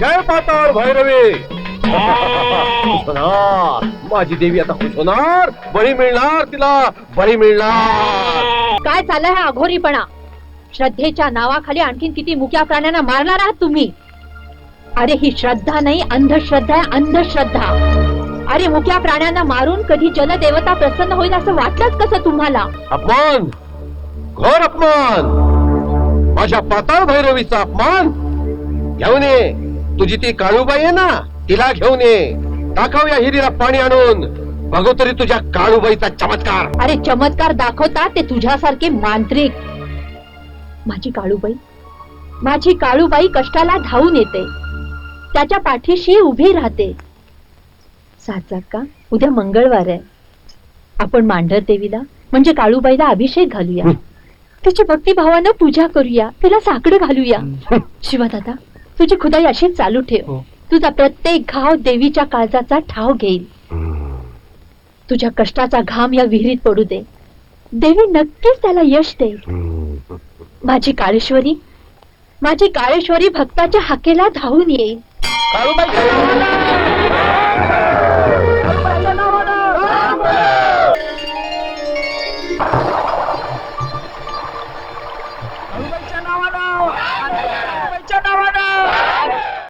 जय पाताळ भैरवी। होणार माझी देवी आता खुश होणार बळी मिळणार तिला बळी मिळणार. काय चाललंय हा अघोरीपणा? श्रद्धेच्या नावाखाली आणखीन किती मुक्या प्राण्यांना मारणार आहात तुम्ही? अरे ही श्रद्धा नाही अंधश्रद्धा आहे अंधश्रद्धा. अरे मुक्या प्राण्यांना मारून कधी जलदेवता प्रसन्न होईल असं वाटलंच कसं तुम्हाला? अपमान घोर अपमान. माझ्या पाताळ भैरवीचा अपमान घेऊन ये. तुझी ती काळूबाई आहे ना तिला घेऊन ये. दाखव या हिरीला पाणी आणून. बघू तरी तुझ्या काळूबाईचा चमत्कार. अरे चमत्कार दाखवतात ते तुझ्यासारखे मांत्रिक. माझी काळूबाई माझी काळूबाई कष्टाला धावून येते. त्याच्या पाठीशी उभी राहते. सात का? उद्या मंगळवार आहे. आपण मांढर देवीला म्हणजे काळूबाईला अभिषेक घालूया. तिची भक्तिभावानं पूजा करूया. तिला साकडं घालूया. शिवा दादा तुझी खुदाई अशीच चालू ठेव. हो. तुझा प्रत्येक घाव देवीच्या काळजाचा ठाव घेईल तुझ्या कष्टाचा घाम या विहिरीत पडू दे. देवी नक्कीच त्याला यश देईल. माझी काळेश्वरी माझी काळेश्वरी भक्ताच्या हाकेला धावून येईल. काळूबाई!